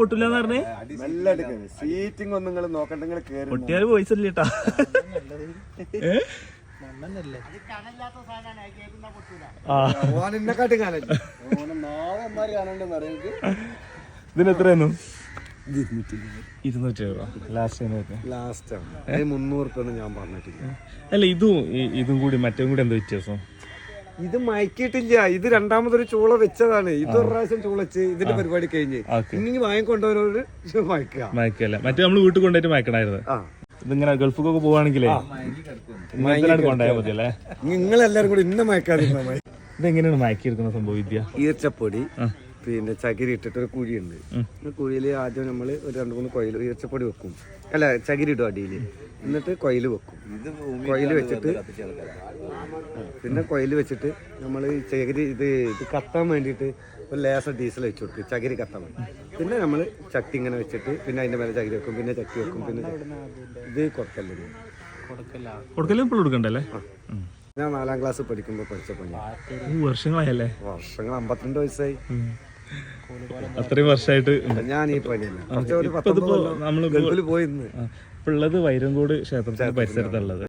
പൊട്ടില്ലെന്ന് പറഞ്ഞേ? സീറ്റിംഗ് ഒന്നും നിങ്ങൾ നോക്കണ്ട നിങ്ങൾ കേറി വോയിസ് ഇല്ലേട്ടാ ആ. ഓനെന്നെക്കാട്ടും കാണല്ലേ ഓനെ നാളെ കാണണ്ടെന്ന് അറിയാം ഇതിന് എത്രയായിരുന്നു? ഇരുന്നൂറ്റി രൂപ ലാസ്റ്റ് മുന്നൂറ് ഞാൻ പറഞ്ഞിട്ടില്ല. അല്ല ഇതും ഇതും കൂടി മറ്റേ കൂടി എന്താ വ്യത്യാസം? ഇത് മയക്കിയിട്ടില്ല. ഇത് രണ്ടാമതൊരു ചൂള വെച്ചതാണ്. ഇത് ഒരു പ്രാവശ്യം ചൂളച്ച് ഇതിന്റെ പരിപാടി കഴിഞ്ഞ് ഇനി വാങ്ങിക്കൊണ്ടവരോട് മയക്കുക. മയക്കല്ല മറ്റേ നമ്മൾ വീട്ടിൽ കൊണ്ടുപോയിട്ട് മയക്കണായിരുന്നു. ഇതിങ്ങനെ ഗൾഫിലൊക്കെ പോവാണെങ്കിലേ കൊണ്ടുപോയാൽ മതി അല്ലേ നിങ്ങളെല്ലാരും കൂടി ഇന്ന മയക്കാതിരുന്ന മയ ഇതെങ്ങനെയാണ് മയക്കിയെടുക്കുന്ന സംഭവം വിദ്യ? ഈർച്ചപ്പൊടി. പിന്നെ ചകിരി ഇട്ടിട്ട് ഒരു കുഴിയുണ്ട്. ആ കുഴിയിൽ ആദ്യം നമ്മൾ ഒരു രണ്ട് മൂന്ന് കൊയിൽ ഈർച്ചപ്പൊടി വെക്കും. അല്ല ചകിരി ഇടും അടിയിൽ. എന്നിട്ട് കൊയിൽ വെക്കും. കൊയിൽ വെച്ചിട്ട് പിന്നെ കൊയിൽ വെച്ചിട്ട് നമ്മൾ ചകിരി ഇത് ഇത് കത്താൻ വേണ്ടിയിട്ട് ഒരു ലേസർ ഡീസൽ വെച്ച് കൊടുക്കും. ചകിരി കത്താൻ വേണ്ടി. പിന്നെ നമ്മൾ ചട്ടി ഇങ്ങനെ വെച്ചിട്ട് പിന്നെ അതിന്റെ മേലെ ചകിരി വെക്കും പിന്നെ ചട്ടി വെക്കും പിന്നെ ഇത് കൊടുക്കല്ലേ കൊടുക്കലും. ഇപ്പോൾ കൊടുക്കണ്ടല്ലേ. ഞാൻ നാലാം ക്ലാസ് പഠിക്കുമ്പോൾ പഠിച്ച പണി വർഷങ്ങളായല്ലേ? വർഷങ്ങൾ അമ്പത്തിരണ്ട് വയസ്സായി. അത്രയും വർഷമായിട്ട് ഉണ്ട്. ഞാൻ ഈ പണിയല്ല കുറച്ച് ഒരു ഇപ്പൊ പത്തൊമ്പത് ഇതിപ്പോ കൊല്ലം നമ്മൾ ഗൾഫിൽ പോയിന്ന് ആ. ഇപ്പൊ ഉള്ളത് വൈരങ്കോട് ക്ഷേത്രത്തിന്റെ പരിസരത്തുള്ളത്